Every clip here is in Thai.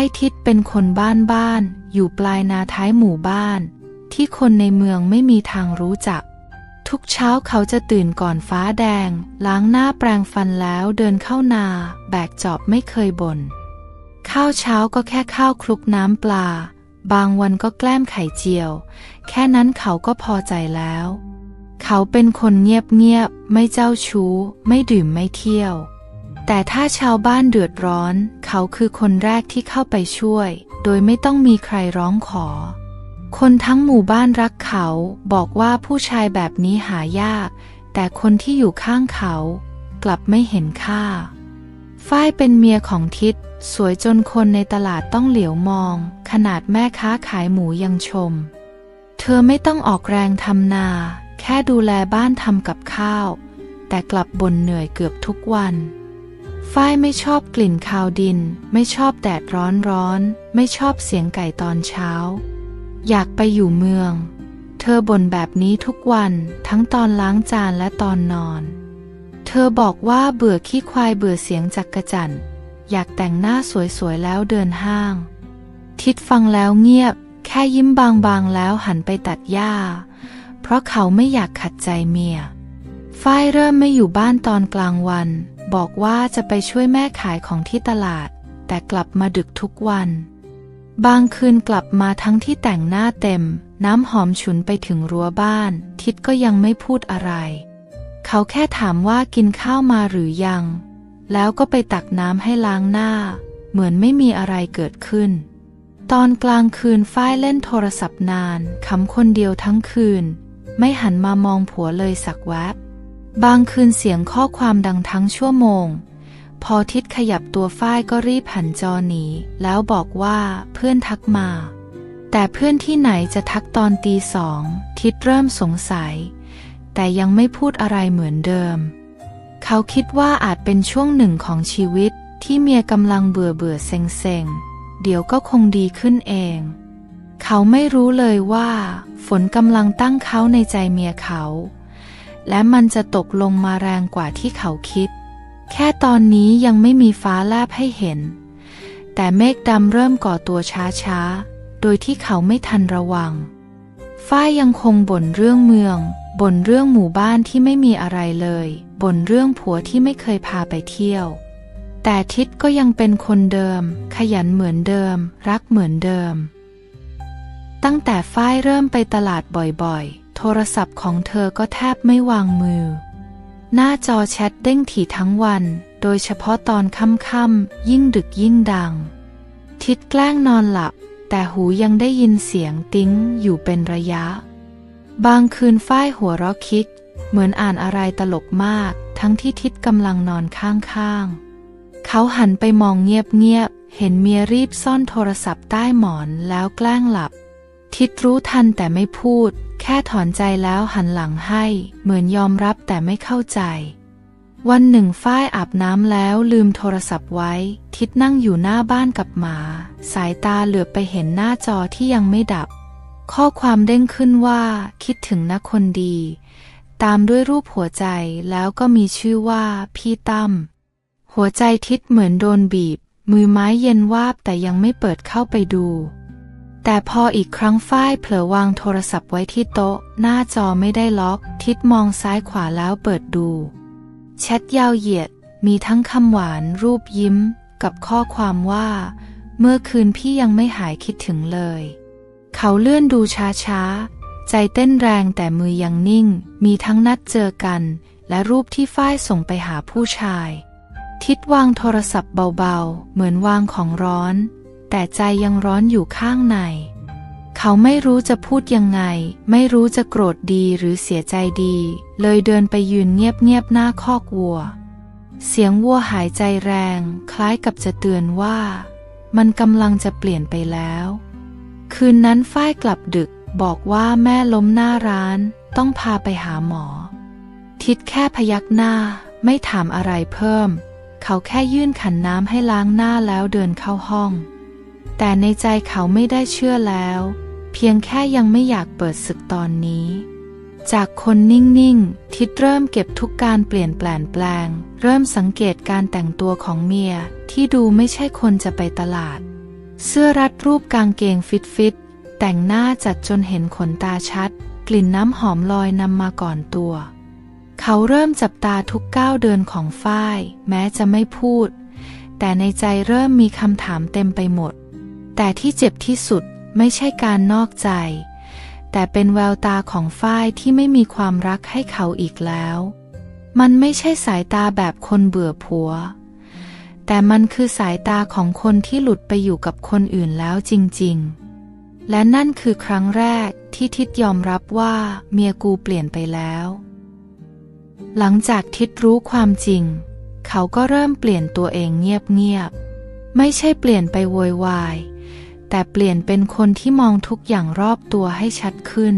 อ้ทิดเป็นคนบ้านบ้านๆอยู่ปลายนาท้ายหมู่บ้าน ที่คนในเมืองไม่มีทางรู้จัก ทุกเช้าเขาจะตื่นก่อนฟ้าแดง ล้างหน้าแปรงฟันแล้วเดินเข้านา แบกจอบไม่เคยบน่นข้าวเช้าก็แค่ข้าวคลุกน้ำปลา บางวันก็แกล้มไข่เจียว แค่นั้นเขาก็พอใจแล้ว เขาเป็นคนเงียบๆไม่เจ้าชู้ ไม่ดื่มไม่เที่ยว แต่ถ้าชาวบ้านเดือดร้อน เขาคือคนแรกที่เข้าไปช่วย โดยไม่ต้องมีใครร้องขอ คนทั้งหมู่บ้านรักเขา บอกว่าผู้ชายแบบนี้หายาก แต่คนที่อยู่ข้างเขา กลับไม่เห็นค่า ฝ้ายเป็นเมียของทิศสวยจนคนในตลาดต้องเหลียวมอง ขนาดแม่ค้าขายหมูยังชม เธอไม่ต้องออกแรงทำนา แค่ดูแลบ้านทำกับข้าว แต่กลับบ่นเหนื่อยเกือบทุกวัน ฝ้ายไม่ชอบกลิ่นคาวดิน ไม่ชอบแดดร้อนร้อนๆไม่ชอบเสียงไก่ตอนเช้า อยากไปอยู่เมือง เธอบ่นแบบนี้ทุกวันทั้งตอนล้างจานและตอนนอน เธอบอกว่าเบื่อขี้ควายเบื่อเสียงจักกระจั่นอยากแต่งหน้าสวยๆแล้วเดินห้าง ทิดฟังแล้วเงียบ แค่ยิ้มบางๆแล้วหันไปตัดหญ้า เพราะเขาไม่อยากขัดใจเมียฝ้ายเริ่มไม่อยู่บ้านตอนกลางวัน บอกว่าจะไปช่วยแม่ขายของที่ตลาด แต่กลับมาดึกทุกวัน บางคืนกลับมาทั้งที่แต่งหน้าเต็ม น้ำหอมฉุนไปถึงรั้วบ้าน ทิดก็ยังไม่พูดอะไร เขาแค่ถามว่ากินข้าวมาหรือยัง แล้วก็ไปตักน้ำให้ล้างหน้า เหมือนไม่มีอะไรเกิดขึ้น ตอนกลางคืนฝ้ายเล่นโทรศัพท์นานขำคนเดียวทั้งคืน ไม่หันมามองผัวเลยสักแวบ บางคืนเสียงข้อความดังทั้งชั่วโมง พอทิดขยับตัวฝ้ายก็รีบหันจอหนี แล้วบอกว่าเพื่อนทักมา แต่เพื่อนที่ไหนจะทักตอนตีสอง ทิดเริ่มสงสัย แต่ยังไม่พูดอะไรเหมือนเดิม เขาคิดว่าอาจเป็นช่วงหนึ่งของชีวิตที่เมียกำลังเบื่อเบื่อเซ็งเซ็งเดี๋ยวก็คงดีขึ้นเอง เขาไม่รู้เลยว่า ฝนกำลังตั้งเขาในใจเมียเขา และมันจะตกลงมาแรงกว่าที่เขาคิด แค่ตอนนี้ยังไม่มีฟ้าแลบให้เห็น แต่เมฆดำเริ่มก่อตัวช้าๆ โดยที่เขาไม่ทันระวัง ฝ้ายยังคงบ่นเรื่องเมือง บ่นเรื่องหมู่บ้านที่ไม่มีอะไรเลย บ่นเรื่องผัวที่ไม่เคยพาไปเที่ยว แต่ทิดก็ยังเป็นคนเดิม ขยันเหมือนเดิม รักเหมือนเดิม ตั้งแต่ฝ้ายเริ่มไปตลาดบ่อยๆ โทรศัพท์ของเธอก็แทบไม่วางมือ หน้าจอแชทเด้งถี่ทั้งวัน โดยเฉพาะตอนค่ำๆยิ่งดึกยิ่งดัง ทิดแกล้งนอนหลับ แต่หูยังได้ยินเสียงติ้งอยู่เป็นระยะ บางคืนฝ้ายหัวเราะคิก เหมือนอ่านอะไรตลกมาก ทั้งที่ทิดกำลังนอนข้างๆ เขาหันไปมองเงียบๆเห็นเมียรีบซ่อนโทรศัพท์ใต้หมอนแล้วแกล้งหลับ ทิดรู้ทันแต่ไม่พูด แค่ถอนใจแล้วหันหลังให้ เหมือนยอมรับแต่ไม่เข้าใจ วันหนึ่งฝ้ายอาบน้ำแล้วลืมโทรศัพท์ไว้ ทิดนั่งอยู่หน้าบ้านกับหมา สายตาเหลือบไปเห็นหน้าจอที่ยังไม่ดับ ข้อความเด้งขึ้นว่า คิดถึงนะคนดี ตามด้วยรูปหัวใจแล้วก็มีชื่อว่าพี่ตั้มหัวใจทิดเหมือนโดนบีบ มือไม้เย็นวาบแต่ยังไม่เปิดเข้าไปดู แต่พออีกครั้งฝ้ายเผลอวางโทรศัพท์ไว้ที่โต๊ะ หน้าจอไม่ได้ล็อก ทิดมองซ้ายขวาแล้วเปิดดูแชทยาวเหยียด มีทั้งคำหวานรูปยิ้ม กับข้อความว่า เมื่อคืนพี่ยังไม่หายคิดถึงเลย เขาเลื่อนดูช้าๆ ใจเต้นแรงแต่มือยังนิ่ง มีทั้งนัดเจอกัน และรูปที่ฝ้ายส่งไปหาผู้ชาย ทิดวางโทรศัพท์เบาๆ เหมือนวางของร้อน แต่ใจยังร้อนอยู่ข้างใน เขาไม่รู้จะพูดยังไง ไม่รู้จะโกรธดีหรือเสียใจดี เลยเดินไปยืนเงียบๆหน้าคอกวัว เสียงวัวหายใจแรง คล้ายกับจะเตือนว่า มันกำลังจะเปลี่ยนไปแล้ว คืนนั้นฝ้ายกลับดึกบอกว่าแม่ล้มหน้าร้าน ต้องพาไปหาหมอ ทิดแค่พยักหน้า ไม่ถามอะไรเพิ่ม เขาแค่ยื่นขันน้ำให้ล้างหน้าแล้วเดินเข้าห้อง แต่ในใจเขาไม่ได้เชื่อแล้ว เพียงแค่ยังไม่อยากเปิดศึกตอนนี้ จากคนนิ่งๆ ทิดเริ่มเก็บทุกการเปลี่ยนแปลงแปลง เริ่มสังเกตการแต่งตัวของเมียที่ดูไม่ใช่คนจะไปตลาด เสื้อรัดรูปกางเกงฟิตฟิตๆแต่งหน้าจัดจนเห็นขนตาชัด กลิ่นน้ำหอมลอยนำมาก่อนตัว เขาเริ่มจับตาทุกก้าวเดินของฝ้าย แม้จะไม่พูด แต่ในใจเริ่มมีคำถามเต็มไปหมด แต่ที่เจ็บที่สุดไม่ใช่การนอกใจ แต่เป็นแววตาของฝ้ายที่ไม่มีความรักให้เขาอีกแล้ว มันไม่ใช่สายตาแบบคนเบื่อผัว แต่มันคือสายตาของคนที่หลุดไปอยู่กับคนอื่นแล้วจริงๆ และนั่นคือครั้งแรกที่ทิดยอมรับว่าเมียกูเปลี่ยนไปแล้ว หลังจากทิดรู้ความจริง เขาก็เริ่มเปลี่ยนตัวเองเงียบๆ ไม่ใช่เปลี่ยนไปโวยวาย แต่เปลี่ยนเป็นคนที่มองทุกอย่างรอบตัวให้ชัดขึ้น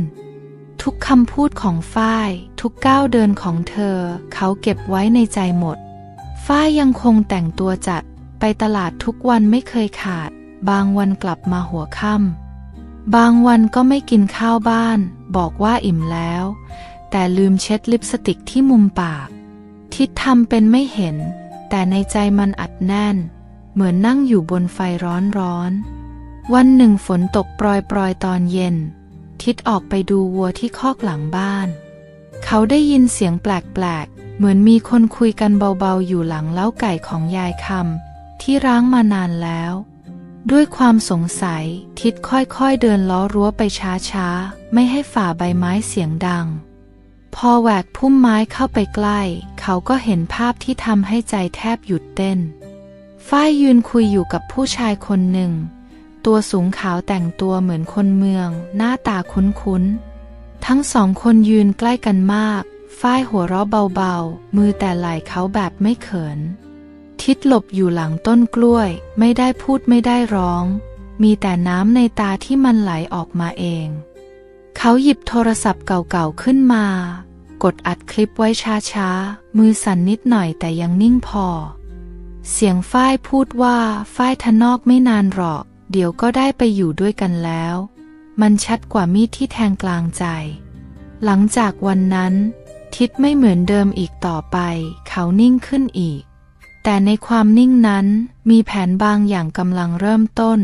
ทุกคำพูดของฝ้าย ทุกก้าวเดินของเธอ เขาเก็บไว้ในใจหมด ฝ้ายยังคงแต่งตัวจัด ไปตลาดทุกวันไม่เคยขาด บางวันกลับมาหัวค่ำบางวันก็ไม่กินข้าวบ้าน บอกว่าอิ่มแล้ว แต่ลืมเช็ดลิปสติกที่มุมปาก ทิดทำเป็นไม่เห็น แต่ในใจมันอัดแน่น เหมือนนั่งอยู่บนไฟร้อนร้อนๆ วันหนึ่งฝนตกปรอยๆตอนเย็น ทิดออกไปดูวัวที่คอกหลังบ้าน เขาได้ยินเสียงแปลกๆ เหมือนมีคนคุยกันเบาๆ อยู่หลังเล้าไก่ของยายคำที่ร้างมานานแล้ว ด้วยความสงสัยทิดค่อยๆเดินล้อรั้วไปช้าๆ ไม่ให้ฝ่าใบไม้เสียงดัง พอแหวกพุ่มไม้เข้าไปใกล้ เขาก็เห็นภาพที่ทำให้ใจแทบหยุดเต้นฝ้ายยืนคุยอยู่กับผู้ชายคนหนึ่ง ตัวสูงขาวแต่งตัวเหมือนคนเมือง หน้าตาคุ้นๆ ทั้งสองคนยืนใกล้กันมาก ฝ้ายหัวเราะเบาๆ มือแต่ไหล่เขาแบบไม่เขิน ทิดหลบอยู่หลังต้นกล้วย ไม่ได้พูดไม่ได้ร้อง มีแต่น้ำในตาที่มันไหลออกมาเอง เขาหยิบโทรศัพท์เก่าๆขึ้นมา กดอัดคลิปไว้ช้าๆ มือสั่นนิดหน่อยแต่ยังนิ่งพอ เสียงฝ้ายพูดว่าฝ้ายทะนอกไม่นานหรอก เดี๋ยวก็ได้ไปอยู่ด้วยกันแล้ว มันชัดกว่ามีดที่แทงกลางใจ หลังจากวันนั้น ทิดไม่เหมือนเดิมอีกต่อไป เขานิ่งขึ้นอีก แต่ในความนิ่งนั้นมีแผนบางอย่างกำลังเริ่มต้น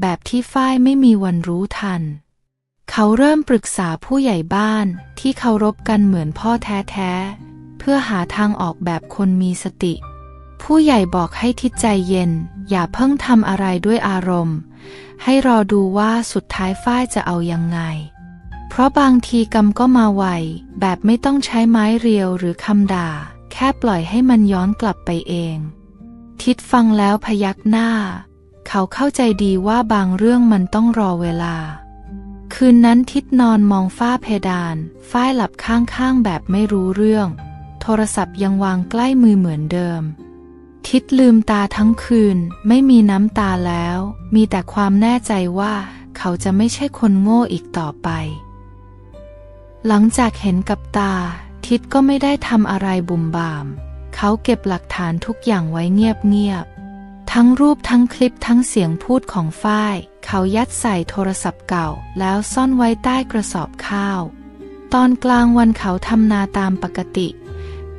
แบบที่ฝ้ายไม่มีวันรู้ทัน เขาเริ่มปรึกษาผู้ใหญ่บ้านที่เคารพกันเหมือนพ่อแท้ๆ เพื่อหาทางออกแบบคนมีสติ ผู้ใหญ่บอกให้ทิดใจเย็น อย่าเพิ่งทำอะไรด้วยอารมณ์ ให้รอดูว่าสุดท้ายฝ้ายจะเอายังไง เพราะบางทีกรรมก็มาไว แบบไม่ต้องใช้ไม้เรียวหรือคำด่า แค่ปล่อยให้มันย้อนกลับไปเอง ทิดฟังแล้วพยักหน้า เขาเข้าใจดีว่าบางเรื่องมันต้องรอเวลา คืนนั้นทิดนอนมองฝ้าเพดาน ฝ้ายหลับข้างๆแบบไม่รู้เรื่อง โทรศัพท์ยังวางใกล้มือเหมือนเดิม ทิดลืมตาทั้งคืน ไม่มีน้ำตาแล้ว มีแต่ความแน่ใจว่า เขาจะไม่ใช่คนโง่อีกต่อไป หลังจากเห็นกับตา ทิดก็ไม่ได้ทำอะไรบุ่มบาม เขาเก็บหลักฐานทุกอย่างไว้เงียบๆทั้งรูปทั้งคลิปทั้งเสียงพูดของฝ้าย เขายัดใส่โทรศัพท์เก่า แล้วซ่อนไว้ใต้กระสอบข้าว ตอนกลางวันเขาทำนาตามปกติ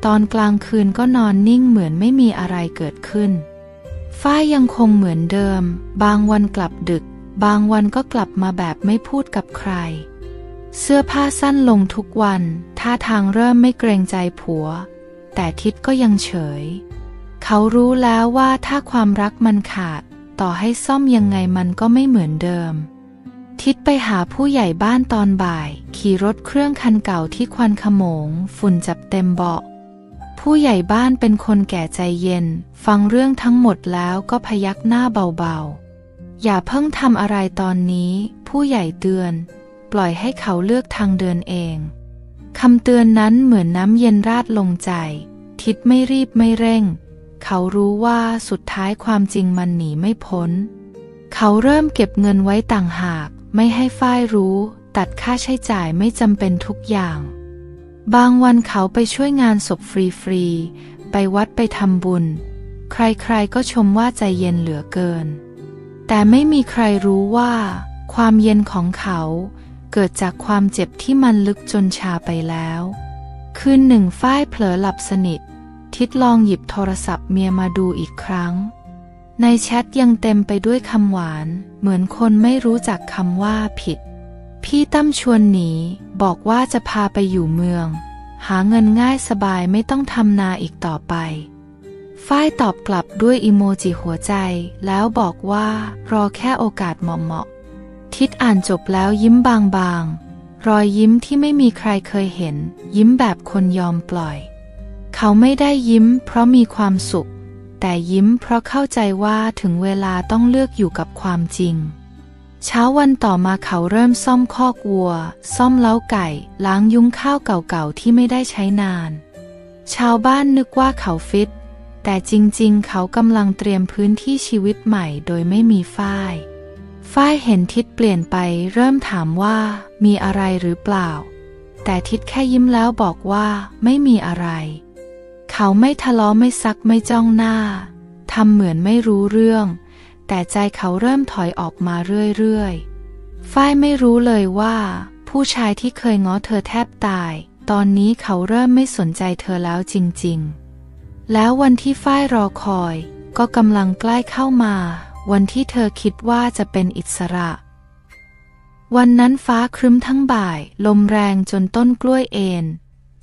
ตอนกลางคืนก็นอนนิ่งเหมือนไม่มีอะไรเกิดขึ้น ฝ้ายยังคงเหมือนเดิม บางวันกลับดึก บางวันก็กลับมาแบบไม่พูดกับใคร เสื้อผ้าสั้นลงทุกวัน ท่าทางเริ่มไม่เกรงใจผัว แต่ทิดก็ยังเฉย เขารู้แล้วว่าถ้าความรักมันขาด ต่อให้ซ่อมยังไงมันก็ไม่เหมือนเดิม ทิดไปหาผู้ใหญ่บ้านตอนบ่าย ขี่รถเครื่องคันเก่าที่ควันขโมง ฝุ่นจับเต็มเบาะ ผู้ใหญ่บ้านเป็นคนแก่ใจเย็น ฟังเรื่องทั้งหมดแล้วก็พยักหน้าเบาๆ อย่าเพิ่งทำอะไรตอนนี้ ผู้ใหญ่เตือน ปล่อยให้เขาเลือกทางเดินเองคำเตือนนั้นเหมือนน้ำเย็นราดลงใจ ทิดไม่รีบไม่เร่ง เขารู้ว่าสุดท้ายความจริงมันหนีไม่พ้น เขาเริ่มเก็บเงินไว้ต่างหาก ไม่ให้ฝ้ายรู้ ตัดค่าใช้จ่ายไม่จำเป็นทุกอย่าง บางวันเขาไปช่วยงานศพฟรีๆ ไปวัดไปทำบุญ ใครๆก็ชมว่าใจเย็นเหลือเกิน แต่ไม่มีใครรู้ว่า ความเย็นของเขาเกิดจากความเจ็บที่มันลึกจนชาไปแล้ว คืนหนึ่งฝ้ายเผลอหลับสนิท ทิดลองหยิบโทรศัพท์เมียมาดูอีกครั้ง ในแชทยังเต็มไปด้วยคำหวาน เหมือนคนไม่รู้จักคำว่าผิด พี่ตั้มชวนหนีบอกว่าจะพาไปอยู่เมือง หาเงินง่ายสบายไม่ต้องทำนาอีกต่อไป ฝ้ายตอบกลับด้วยอีโมจิหัวใจ แล้วบอกว่ารอแค่โอกาสเหมาะๆทิดอ่านจบแล้วยิ้มบางๆ รอยยิ้มที่ไม่มีใครเคยเห็น ยิ้มแบบคนยอมปล่อย เขาไม่ได้ยิ้มเพราะมีความสุข แต่ยิ้มเพราะเข้าใจว่าถึงเวลาต้องเลือกอยู่กับความจริง เช้าวันต่อมาเขาเริ่มซ่อมคอกวัว ซ่อมเล้าไก่ ล้างยุ้งข้าวเก่าๆที่ไม่ได้ใช้นาน ชาวบ้านนึกว่าเขาฟิต แต่จริงๆ เขากำลังเตรียมพื้นที่ชีวิตใหม่โดยไม่มีฝ้าย ฝ้ายเห็นทิศเปลี่ยนไป เริ่มถามว่ามีอะไรหรือเปล่า แต่ทิศแค่ยิ้มแล้วบอกว่าไม่มีอะไร เขาไม่ทะเลาะไม่ซักไม่จ้องหน้าทำเหมือนไม่รู้เรื่อง แต่ใจเขาเริ่มถอยออกมาเรื่อยๆ ฝ้ายไม่รู้เลยว่า ผู้ชายที่เคยง้อเธอแทบตาย ตอนนี้เขาเริ่มไม่สนใจเธอแล้วจริงๆ แล้ววันที่ฝ้ายรอคอย ก็กำลังใกล้เข้ามา วันที่เธอคิดว่าจะเป็นอิสระ วันนั้นฟ้าครึ้มทั้งบ่าย ลมแรงจนต้นกล้วยเอ็น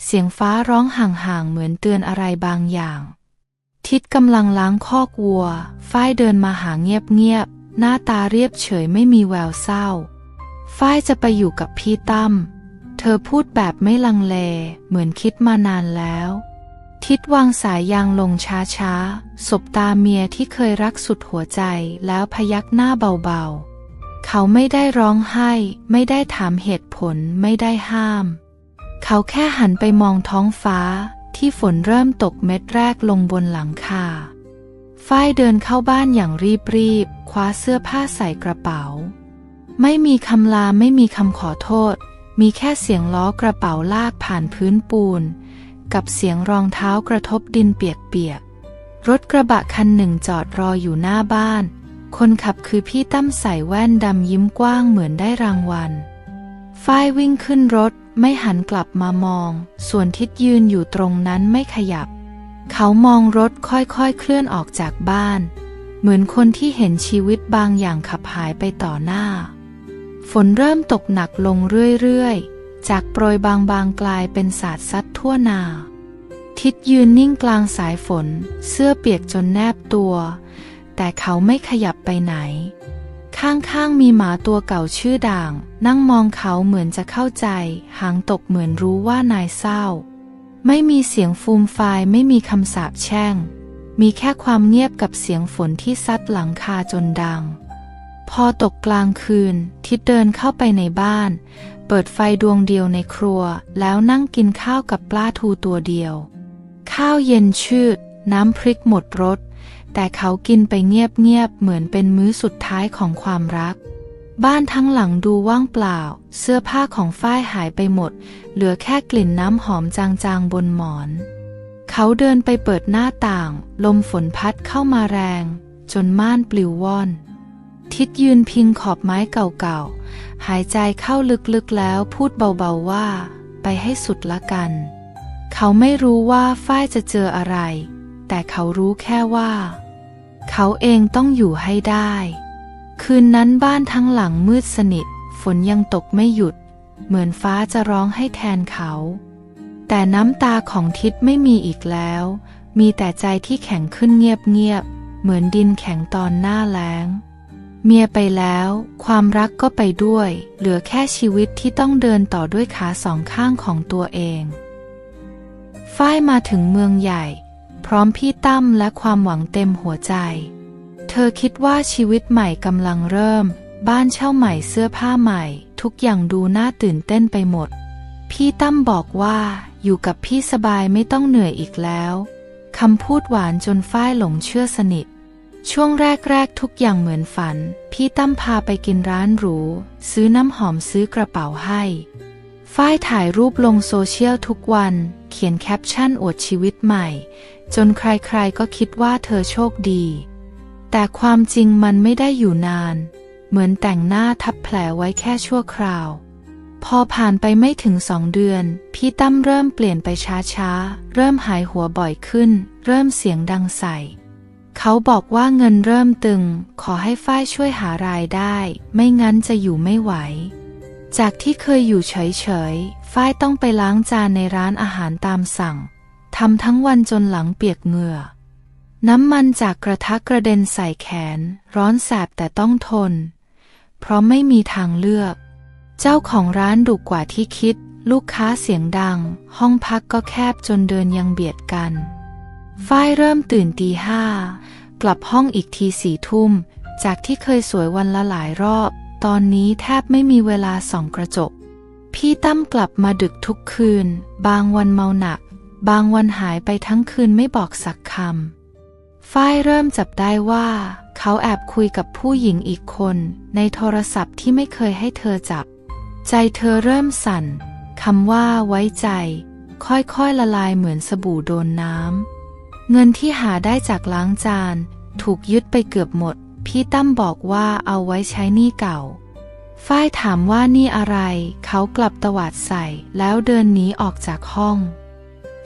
เสียงฟ้าร้องห่างๆเหมือนเตือนอะไรบางอย่าง ทิดกำลังล้างคอกวัว ฝ้ายเดินมาหาเงียบๆ หน้าตาเรียบเฉยไม่มีแววเศร้า ฝ้ายจะไปอยู่กับพี่ตั้ม เธอพูดแบบไม่ลังเล เหมือนคิดมานานแล้ว ทิดวางสายยางลงช้าๆ สบตาเมียที่เคยรักสุดหัวใจแล้วพยักหน้าเบาๆ เขาไม่ได้ร้องไห้ ไม่ได้ถามเหตุผล ไม่ได้ห้าม เขาแค่หันไปมองท้องฟ้า ที่ฝนเริ่มตกเม็ดแรกลงบนหลังคา ฝ้ายเดินเข้าบ้านอย่างรีบๆ คว้าเสื้อผ้าใส่กระเป๋า ไม่มีคำลาไม่มีคำขอโทษ มีแค่เสียงล้อกระเป๋าลากผ่านพื้นปูน กับเสียงรองเท้ากระทบดินเปียกๆ รถกระบะคันหนึ่งจอดรออยู่หน้าบ้าน คนขับคือพี่ตั้มใส่แว่นดำยิ้มกว้างเหมือนได้รางวัลฝ้ายวิ่งขึ้นรถ ไม่หันกลับมามอง ส่วนทิศยืนอยู่ตรงนั้นไม่ขยับ เขามองรถค่อยๆเคลื่อนออกจากบ้าน เหมือนคนที่เห็นชีวิตบางอย่างขับหายไปต่อหน้า ฝนเริ่มตกหนักลงเรื่อยๆ จากโปรยบางๆกลายเป็นสาดซัดทั่วนา ทิศยืนนิ่งกลางสายฝน เสื้อเปียกจนแนบตัว แต่เขาไม่ขยับไปไหน ข้างๆมีหมาตัวเก่าชื่อด่าง นั่งมองเขาเหมือนจะเข้าใจ หางตกเหมือนรู้ว่านายเศร้า ไม่มีเสียงฟูมฟายไม่มีคำสาปแช่ง มีแค่ความเงียบกับเสียงฝนที่ซัดหลังคาจนดัง พอตกกลางคืน ทิดเดินเข้าไปในบ้าน เปิดไฟดวงเดียวในครัว แล้วนั่งกินข้าวกับปลาทูตัวเดียว ข้าวเย็นชืด น้ำพริกหมดรส แต่เขากินไปเงียบๆเหมือนเป็นมื้อสุดท้ายของความรัก บ้านทั้งหลังดูว่างเปล่า เสื้อผ้าของฝ้ายหายไปหมด เหลือแค่กลิ่นน้ำหอมจางๆบนหมอน เขาเดินไปเปิดหน้าต่าง ลมฝนพัดเข้ามาแรง จนม่านปลิวว่อน ทิดยืนพิงขอบไม้เก่าๆ หายใจเข้าลึกๆแล้วพูดเบาๆว่า ไปให้สุดละกัน เขาไม่รู้ว่าฝ้ายจะเจออะไรแต่เขารู้แค่ว่า เขาเองต้องอยู่ให้ได้ คืนนั้นบ้านทั้งหลังมืดสนิท ฝนยังตกไม่หยุด เหมือนฟ้าจะร้องให้แทนเขา แต่น้ำตาของทิดไม่มีอีกแล้ว มีแต่ใจที่แข็งขึ้นเงียบๆ เหมือนดินแข็งตอนหน้าแล้ง เมียไปแล้ว ความรักก็ไปด้วย เหลือแค่ชีวิตที่ต้องเดินต่อด้วยขาสองข้างของตัวเองฝ้ายมาถึงเมืองใหญ่ พร้อมพี่ตั้มและความหวังเต็มหัวใจ เธอคิดว่าชีวิตใหม่กำลังเริ่ม บ้านเช่าใหม่เสื้อผ้าใหม่ ทุกอย่างดูน่าตื่นเต้นไปหมด พี่ตั้มบอกว่าอยู่กับพี่สบายไม่ต้องเหนื่อยอีกแล้วคำพูดหวานจนฝ้ายหลงเชื่อสนิท ช่วงแรกๆทุกอย่างเหมือนฝัน พี่ตั้มพาไปกินร้านหรู ซื้อน้ำหอมซื้อกระเป๋าให้ ฝ้ายถ่ายรูปลงโซเชียลทุกวัน เขียนแคปชั่นอวดชีวิตใหม่ จนใครๆก็คิดว่าเธอโชคดี แต่ความจริงมันไม่ได้อยู่นาน เหมือนแต่งหน้าทับแผลไว้แค่ชั่วคราว พอผ่านไปไม่ถึงสองเดือน พี่ตั้มเริ่มเปลี่ยนไปช้าๆ เริ่มหายหัวบ่อยขึ้น เริ่มเสียงดังใส่เขาเขาบอกว่าเงินเริ่มตึง ขอให้ฝ้ายช่วยหารายได้ ไม่งั้นจะอยู่ไม่ไหว จากที่เคยอยู่เฉยๆ ฝ้ายต้องไปล้างจานในร้านอาหารตามสั่ง ทำทั้งวันจนหลังเปียกเหงื่อ น้ำมันจากกระทะกระเด็นใส่แขน ร้อนแสบแต่ต้องทน เพราะไม่มีทางเลือก เจ้าของร้านดุกว่าที่คิด ลูกค้าเสียงดัง ห้องพักก็แคบจนเดินยังเบียดกัน ฝ้ายเริ่มตื่นตีห้ากลับห้องอีกทีสี่ทุ่ม จากที่เคยสวยวันละหลายรอบ ตอนนี้แทบไม่มีเวลาส่องกระจก พี่ตั้มกลับมาดึกทุกคืน บางวันเมาหนัก บางวันหายไปทั้งคืนไม่บอกสักคำ ฝ้ายเริ่มจับได้ว่า เขาแอบคุยกับผู้หญิงอีกคน ในโทรศัพท์ที่ไม่เคยให้เธอจับ ใจเธอเริ่มสั่นคำว่าไว้ใจ ค่อยๆละลายเหมือนสบู่โดนน้ำเงินที่หาได้จากล้างจาน ถูกยึดไปเกือบหมด พี่ตั้มบอกว่าเอาไว้ใช้หนี้เก่า ฝ้ายถามว่านี่อะไร เขากลับตวาดใส่แล้วเดินหนีออกจากห้อง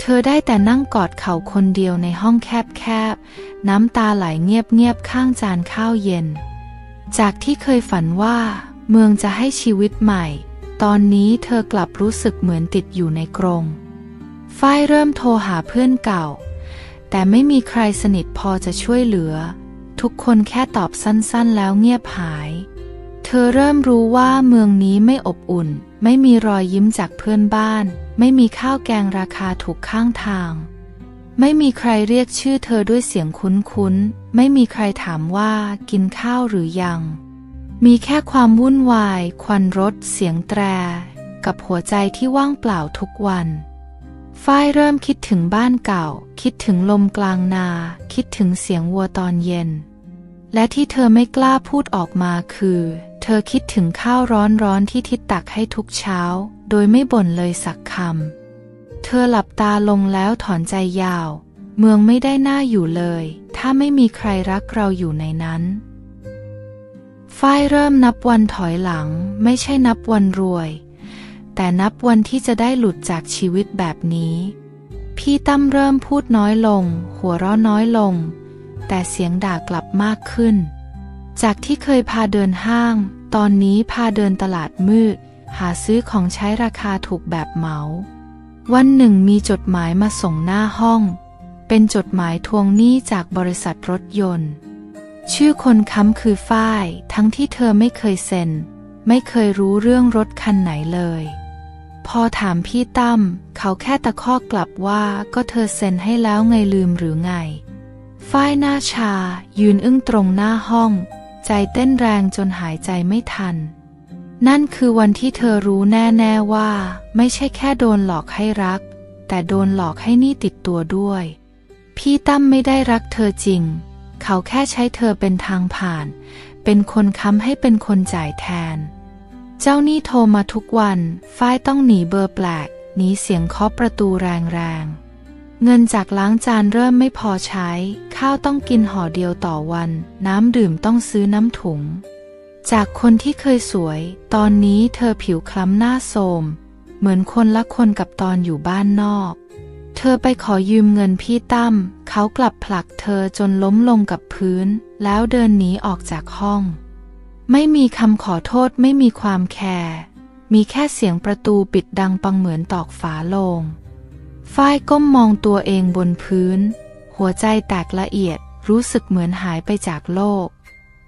เธอได้แต่นั่งกอดเขาคนเดียวในห้องแคบๆ น้ำตาไหลเงียบๆ ข้างจานข้าวเย็น จากที่เคยฝันว่า เมืองจะให้ชีวิตใหม่ ตอนนี้เธอกลับรู้สึกเหมือนติดอยู่ในกรงฝ้ายเริ่มโทรหาเพื่อนเก่า แต่ไม่มีใครสนิทพอจะช่วยเหลือ ทุกคนแค่ตอบสั้นๆ แล้วเงียบหาย เธอเริ่มรู้ว่าเมืองนี้ไม่อบอุ่น ไม่มีรอยยิ้มจากเพื่อนบ้าน ไม่มีข้าวแกงราคาถูกข้างทาง ไม่มีใครเรียกชื่อเธอด้วยเสียงคุ้นๆ ไม่มีใครถามว่ากินข้าวหรือยัง มีแค่ความวุ่นวาย ควันรถ เสียงแตร กับหัวใจที่ว่างเปล่าทุกวันฝ้ายเริ่มคิดถึงบ้านเก่า คิดถึงลมกลางนา คิดถึงเสียงวัวตอนเย็น และที่เธอไม่กล้าพูดออกมาคือ เธอคิดถึงข้าวร้อนๆที่ทิดตักให้ทุกเช้า โดยไม่บ่นเลยสักคำ เธอหลับตาลงแล้วถอนใจยาว เมืองไม่ได้น่าอยู่เลย ถ้าไม่มีใครรักเราอยู่ในนั้นฝ้ายเริ่มนับวันถอยหลัง ไม่ใช่นับวันรวย แต่นับวันที่จะได้หลุดจากชีวิตแบบนี้ พี่ตั้มเริ่มพูดน้อยลง หัวเราะน้อยลง แต่เสียงด่ากลับมากขึ้น จากที่เคยพาเดินห้าง ตอนนี้พาเดินตลาดมืด หาซื้อของใช้ราคาถูกแบบเหมา วันหนึ่งมีจดหมายมาส่งหน้าห้อง เป็นจดหมายทวงหนี้จากบริษัทรถยนต์ ชื่อคนค้ำคือฝ้าย ทั้งที่เธอไม่เคยเซ็น ไม่เคยรู้เรื่องรถคันไหนเลยพอถามพี่ตั้มเขาแค่ตะคอกกลับว่าก็เธอเซ็นให้แล้วไงลืมหรือไง ฝ้ายหน้าชา ยืนอึ้งตรงหน้าห้อง ใจเต้นแรงจนหายใจไม่ทัน นั่นคือวันที่เธอรู้แน่ๆว่า ไม่ใช่แค่โดนหลอกให้รัก แต่โดนหลอกให้นี่ติดตัวด้วย พี่ตั้มไม่ได้รักเธอจริง เขาแค่ใช้เธอเป็นทางผ่าน เป็นคนค้ำให้เป็นคนจ่ายแทน เจ้านี้โทรมาทุกวัน ฝ้ายต้องหนีเบอร์แปลก หนีเสียงเคาะประตูแรงๆ เงินจากล้างจานเริ่มไม่พอใช้ ข้าวต้องกินห่อเดียวต่อวัน น้ำดื่มต้องซื้อน้ำถุง จากคนที่เคยสวย ตอนนี้เธอผิวคล้ำหน้าโทรมเหมือนคนละคนกับตอนอยู่บ้านนอก เธอไปขอยืมเงินพี่ตั้ม เขากลับผลักเธอจนล้มลงกับพื้น แล้วเดินหนีออกจากห้อง ไม่มีคำขอโทษไม่มีความแคร์ มีแค่เสียงประตูปิดดังปังเหมือนตอกฝาโลง ฝ้ายก้มมองตัวเองบนพื้น หัวใจแตกละเอียดรู้สึกเหมือนหายไปจากโลก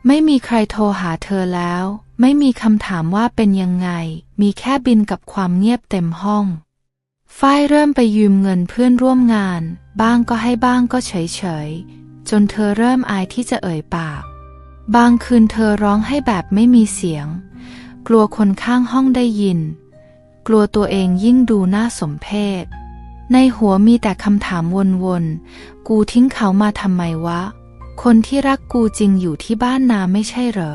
ไม่มีใครโทรหาเธอแล้ว ไม่มีคำถามว่าเป็นยังไง มีแค่บินกับความเงียบเต็มห้องฝ้ายเริ่มไปยืมเงินเพื่อนร่วมงาน บ้างก็ให้บ้างก็เฉยๆจนเธอเริ่มอายที่จะเอ่ยปาก บางคืนเธอร้องให้แบบไม่มีเสียง กลัวคนข้างห้องได้ยิน กลัวตัวเองยิ่งดูน่าสมเพช ในหัวมีแต่คำถามวนๆ กูทิ้งเขามาทำไมวะ คนที่รักกูจริงอยู่ที่บ้านนาไม่ใช่เหรอ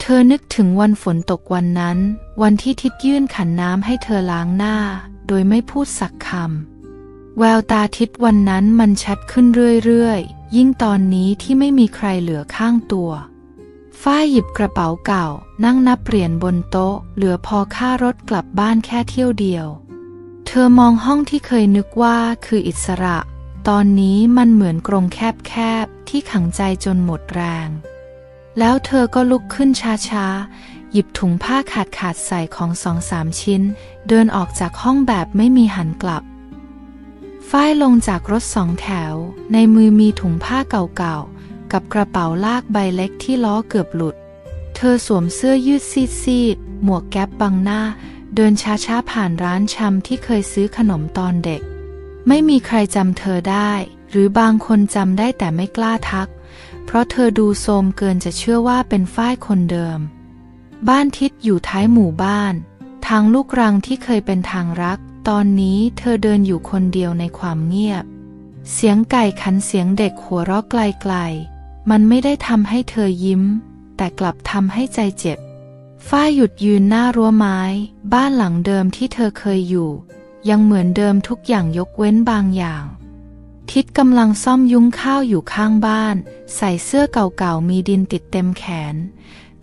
เธอนึกถึงวันฝนตกวันนั้น วันที่ทิดยื่นขันน้ำให้เธอล้างหน้า โดยไม่พูดสักคำ แววตาทิดวันนั้นมันชัดขึ้นเรื่อยๆ ยิ่งตอนนี้ที่ไม่มีใครเหลือข้างตัว ฝ้ายหยิบกระเป๋าเก่า นั่งนับเหรียญบนโต๊ะ เหลือพอค่ารถกลับบ้านแค่เที่ยวเดียว ธอมองห้องที่เคยนึกว่าคืออิสระ ตอนนี้มันเหมือนกรงแคบๆ ที่ขังใจจนหมดแรง แล้วเธอก็ลุกขึ้นช้าๆ หยิบถุงผ้าขาดขาดใส่ของสองสามชิ้น เดินออกจากห้องแบบไม่มีหันกลับ ฝ้ายลงจากรถสองแถว ในมือมีถุงผ้าเก่าๆ กับกระเป๋าลากใบเล็กที่ล้อเกือบหลุด เธอสวมเสื้อยืดซีดๆ หมวกแก๊ปบังหน้า เดินช้าๆผ่านร้านชำที่เคยซื้อขนมตอนเด็ก ไม่มีใครจำเธอได้ หรือบางคนจำได้แต่ไม่กล้าทัก เพราะเธอดูโทรมเกินจะเชื่อว่าเป็นฝ้ายคนเดิม บ้านทิศอยู่ท้ายหมู่บ้าน ทางลูกรังที่เคยเป็นทางรัก ตอนนี้เธอเดินอยู่คนเดียวในความเงียบ เสียงไก่ขันเสียงเด็กหัวเราะไกลๆ มันไม่ได้ทำให้เธอยิ้ม แต่กลับทำให้ใจเจ็บ ฝ้ายหยุดยืนหน้ารั้วไม้ บ้านหลังเดิมที่เธอเคยอยู่ ยังเหมือนเดิมทุกอย่างยกเว้นบางอย่าง ทิศกำลังซ่อมยุ้งข้าวอยู่ข้างบ้าน ใส่เสื้อเก่าๆมีดินติดเต็มแขน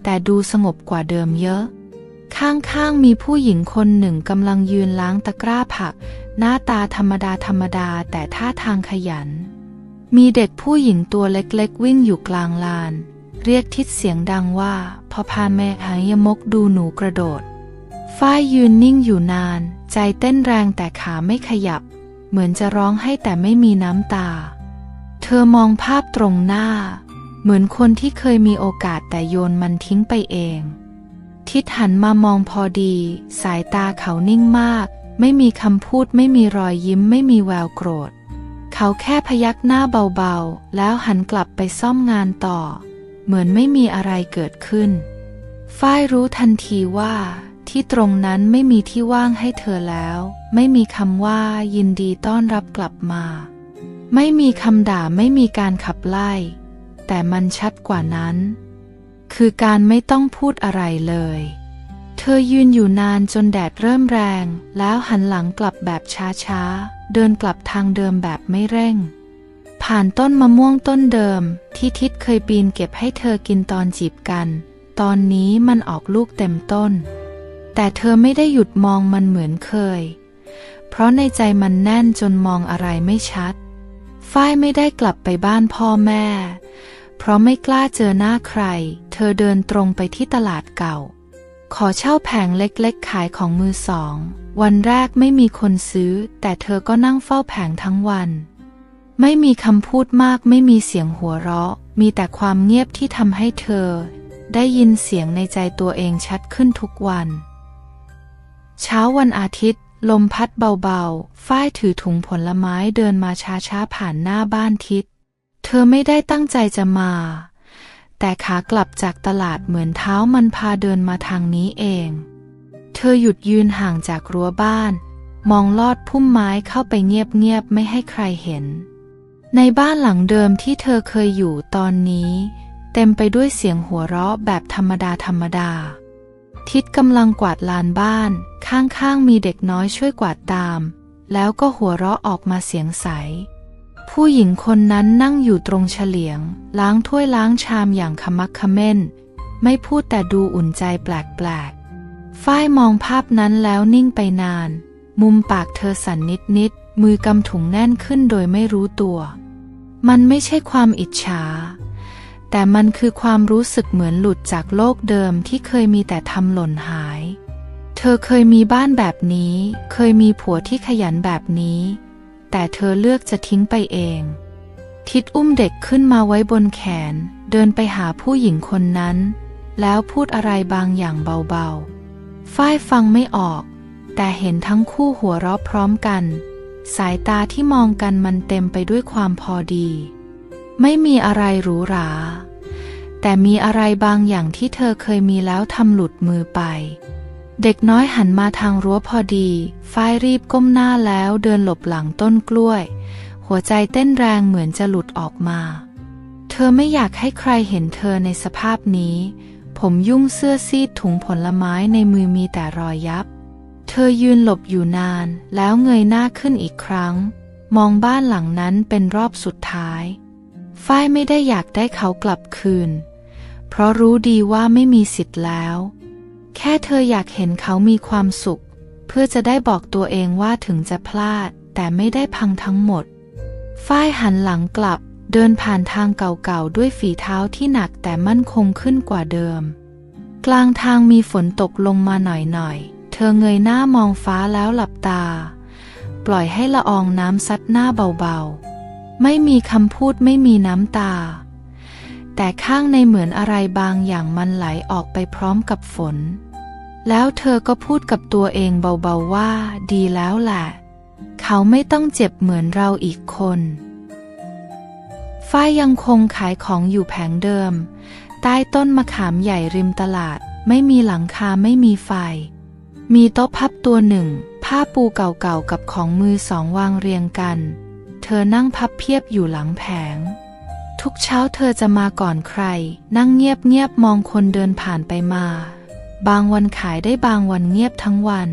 แต่ดูสงบกว่าเดิมเยอะ ข้างๆมีผู้หญิงคนหนึ่งกำลังยืนล้างตะกร้าผัก หน้าตาธรรมดาธรรมดาแต่ท่าทางขยัน มีเด็กผู้หญิงตัวเล็กๆวิ่งอยู่กลางลาน เรียกทิศเสียงดังว่าพอพาแม่หายมกดูหนูกระโดด ฝ้ายยืนนิ่งอยู่นาน ใจเต้นแรงแต่ขาไม่ขยับ เหมือนจะร้องให้แต่ไม่มีน้ำตา เธอมองภาพตรงหน้า เหมือนคนที่เคยมีโอกาสแต่โยนมันทิ้งไปเอง ทิศหันมามองพอดี สายตาเขานิ่งมาก ไม่มีคำพูดไม่มีรอยยิ้มไม่มีแววโกรธ เขาแค่พยักหน้าเบาๆ แล้วหันกลับไปซ่อมงานต่อ เหมือนไม่มีอะไรเกิดขึ้น ฝ้ายรู้ทันทีว่าที่ตรงนั้นไม่มีที่ว่างให้เธอแล้ว ไม่มีคำว่ายินดีต้อนรับกลับมา ไม่มีคำด่าไม่มีการขับไล่ แต่มันชัดกว่านั้น คือการไม่ต้องพูดอะไรเลย เธอยืนอยู่นานจนแดดเริ่มแรง แล้วหันหลังกลับแบบช้าๆ เดินกลับทางเดิมแบบไม่เร่ง ผ่านต้นมะม่วงต้นเดิม ที่ทิศเคยปีนเก็บให้เธอกินตอนจีบกัน ตอนนี้มันออกลูกเต็มต้น แต่เธอไม่ได้หยุดมองมันเหมือนเคย เพราะในใจมันแน่นจนมองอะไรไม่ชัด ฝ้ายไม่ได้กลับไปบ้านพ่อแม่ เพราะไม่กล้าเจอหน้าใคร เธอเดินตรงไปที่ตลาดเก่า ขอเช่าแผงเล็กๆ ขายของมือสอง วันแรกไม่มีคนซื้อ แต่เธอก็นั่งเฝ้าแผงทั้งวัน ไม่มีคำพูดมากไม่มีเสียงหัวเราะ มีแต่ความเงียบที่ทำให้เธอ ได้ยินเสียงในใจตัวเองชัดขึ้นทุกวัน เช้าวันอาทิตย์ ลมพัดเบาๆ ฝ้ายถือถุงผลไม้เดินมาช้าๆผ่านหน้าบ้านทิศ เธอไม่ได้ตั้งใจจะมา แต่ขากลับจากตลาดเหมือนเท้ามันพาเดินมาทางนี้เอง เธอหยุดยืนห่างจากรั้วบ้าน มองลอดพุ่มไม้เข้าไปเงียบๆไม่ให้ใครเห็น ในบ้านหลังเดิมที่เธอเคยอยู่ตอนนี้ เต็มไปด้วยเสียงหัวเราะแบบธรรมดาธรรมดา ทิศกำลังกวาดลานบ้าน ข้างๆมีเด็กน้อยช่วยกวาดตาม แล้วก็หัวเราะออกมาเสียงใส ผู้หญิงคนนั้นนั่งอยู่ตรงเฉลียง ล้างถ้วยล้างชามอย่างขมักเขม้น ไม่พูดแต่ดูอุ่นใจแปลกๆฝ้ายมองภาพนั้นแล้วนิ่งไปนาน มุมปากเธอสั่นนิดๆ มือกำถุงแน่นขึ้นโดยไม่รู้ตัว มันไม่ใช่ความอิจฉา แต่มันคือความรู้สึกเหมือนหลุดจากโลกเดิมที่เคยมีแต่ทำหล่นหาย เธอเคยมีบ้านแบบนี้ เคยมีผัวที่ขยันแบบนี้ แต่เธอเลือกจะทิ้งไปเอง ทิดอุ้มเด็กขึ้นมาไว้บนแขน เดินไปหาผู้หญิงคนนั้น แล้วพูดอะไรบางอย่างเบาๆ ฝ้ายฟังไม่ออก แต่เห็นทั้งคู่หัวเราะพร้อมกัน สายตาที่มองกันมันเต็มไปด้วยความพอดี ไม่มีอะไรหรูหรา แต่มีอะไรบางอย่างที่เธอเคยมีแล้วทำหลุดมือไป เด็กน้อยหันมาทางรั้วพอดี ฝ้ายรีบก้มหน้าแล้วเดินหลบหลังต้นกล้วย หัวใจเต้นแรงเหมือนจะหลุดออกมา เธอไม่อยากให้ใครเห็นเธอในสภาพนี้ ผมยุ่งเสื้อซีดถุงผลไม้ในมือมีแต่รอยยับ เธอยืนหลบอยู่นานแล้วเงยหน้าขึ้นอีกครั้ง มองบ้านหลังนั้นเป็นรอบสุดท้าย ฝ้ายไม่ได้อยากได้เขากลับคืน เพราะรู้ดีว่าไม่มีสิทธิ์แล้ว แค่เธออยากเห็นเขามีความสุข เพื่อจะได้บอกตัวเองว่าถึงจะพลาด แต่ไม่ได้พังทั้งหมด ฝ้ายหันหลังกลับเดินผ่านทางเก่าๆด้วยฝีเท้าที่หนักแต่มั่นคงขึ้นกว่าเดิม กลางทางมีฝนตกลงมาหน่อยๆ อเงยหน้ามองฟ้าแล้วหลับตา ปล่อยให้ละอองน้ำซัดหน้าเบาๆ ไม่มีคำพูดไม่มีน้ำตา แต่ข้างในเหมือนอะไรบางอย่างมันไหลออกไปพร้อมกับฝน แล้วเธอก็พูดกับตัวเองเบาๆว่า ดีแล้วแหละ เขาไม่ต้องเจ็บเหมือนเราอีกคนฝ้ายยังคงขายของอยู่แผงเดิม ใต้ต้นมะขามใหญ่ริมตลาด ไม่มีหลังคาไม่มีไฟ มีโต๊ะพับตัวหนึ่ง ผ้าปูเก่าๆกับของมือสองวางเรียงกัน เธอนั่งพับเพียบอยู่หลังแผง ทุกเช้าเธอจะมาก่อนใคร นั่งเงียบๆมองคนเดินผ่านไปมา บางวันขายได้บางวันเงียบทั้งวัน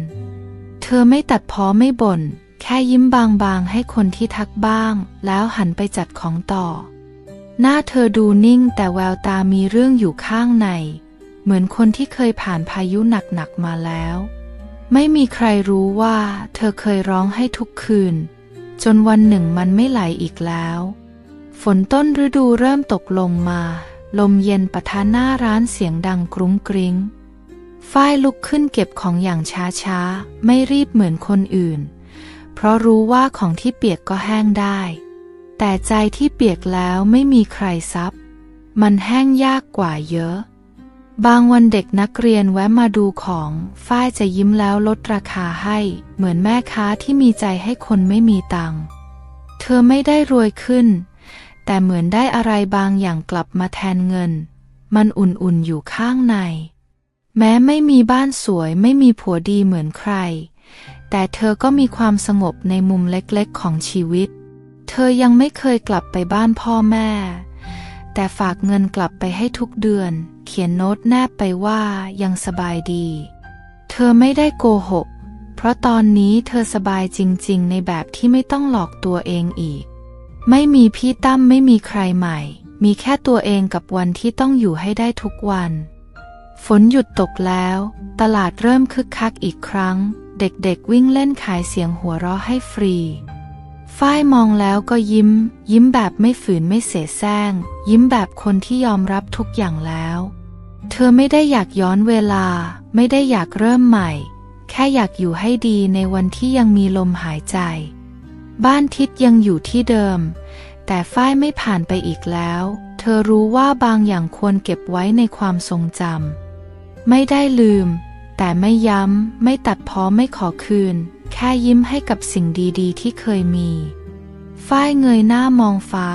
เธอไม่ตัดพ้อไม่บ่น แค่ยิ้มบางๆให้คนที่ทักบ้าง แล้วหันไปจัดของต่อ หน้าเธอดูนิ่งแต่แววตามีเรื่องอยู่ข้างใน เหมือนคนที่เคยผ่านพายุหนักๆมาแล้ว ไม่มีใครรู้ว่าเธอเคยร้องให้ทุกคืน จนวันหนึ่งมันไม่ไหลอีกแล้ว ฝนต้นฤดูเริ่มตกลงมา ลมเย็นปะทะหน้าร้านเสียงดังกรุ้งกริ้งฝ้ายลุกขึ้นเก็บของอย่างช้าๆ ไม่รีบเหมือนคนอื่น เพราะรู้ว่าของที่เปียกก็แห้งได้ แต่ใจที่เปียกแล้วไม่มีใครซับ มันแห้งยากกว่าเยอะ บางวันเด็กนักเรียนแวะมาดูของ ฝ้ายจะยิ้มแล้วลดราคาให้ เหมือนแม่ค้าที่มีใจให้คนไม่มีตังค์ เธอไม่ได้รวยขึ้น แต่เหมือนได้อะไรบางอย่างกลับมาแทนเงิน มันอุ่นๆอยู่ข้างใน แม้ไม่มีบ้านสวยไม่มีผัวดีเหมือนใคร แต่เธอก็มีความสงบในมุมเล็กๆของชีวิต เธอยังไม่เคยกลับไปบ้านพ่อแม่ แต่ฝากเงินกลับไปให้ทุกเดือน เขียนโน้ตแนบไปว่ายังสบายดี เธอไม่ได้โกหก เพราะตอนนี้เธอสบายจริง ๆ ในแบบที่ไม่ต้องหลอกตัวเองอีก ไม่มีพี่ตั้มไม่มีใครใหม่ มีแค่ตัวเองกับวันที่ต้องอยู่ให้ได้ทุกวัน ฝนหยุดตกแล้ว ตลาดเริ่มคึกคักอีกครั้ง เด็กๆวิ่งเล่นขายเสียงหัวเราะให้ฟรี ฝ้ายมองแล้วก็ยิ้ม ยิ้มแบบไม่ฝืนไม่เสแสร้ง ยิ้มแบบคนที่ยอมรับทุกอย่างแล้ว เธอไม่ได้อยากย้อนเวลา ไม่ได้อยากเริ่มใหม่ แค่อยากอยู่ให้ดีในวันที่ยังมีลมหายใจ บ้านทิศยังอยู่ที่เดิม แต่ฝ้ายไม่ผ่านไปอีกแล้ว เธอรู้ว่าบางอย่างควรเก็บไว้ในความทรงจำไม่ได้ลืม แต่ไม่ย้ำ ไม่ตัดพ้อไม่ขอคืน แค่ยิ้มให้กับสิ่งดีๆ ที่เคยมี ฝ้ายเงยหน้ามองฟ้า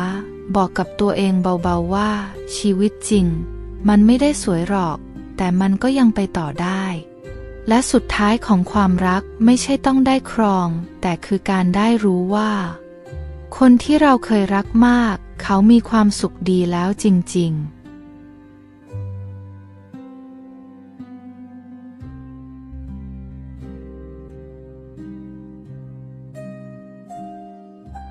บอกกับตัวเองเบาๆว่า ชีวิตจริง มันไม่ได้สวยหรอก แต่มันก็ยังไปต่อได้ และสุดท้ายของความรักไม่ใช่ต้องได้ครอง แต่คือการได้รู้ว่า คนที่เราเคยรักมาก เขามีความสุขดีแล้วจริง ๆ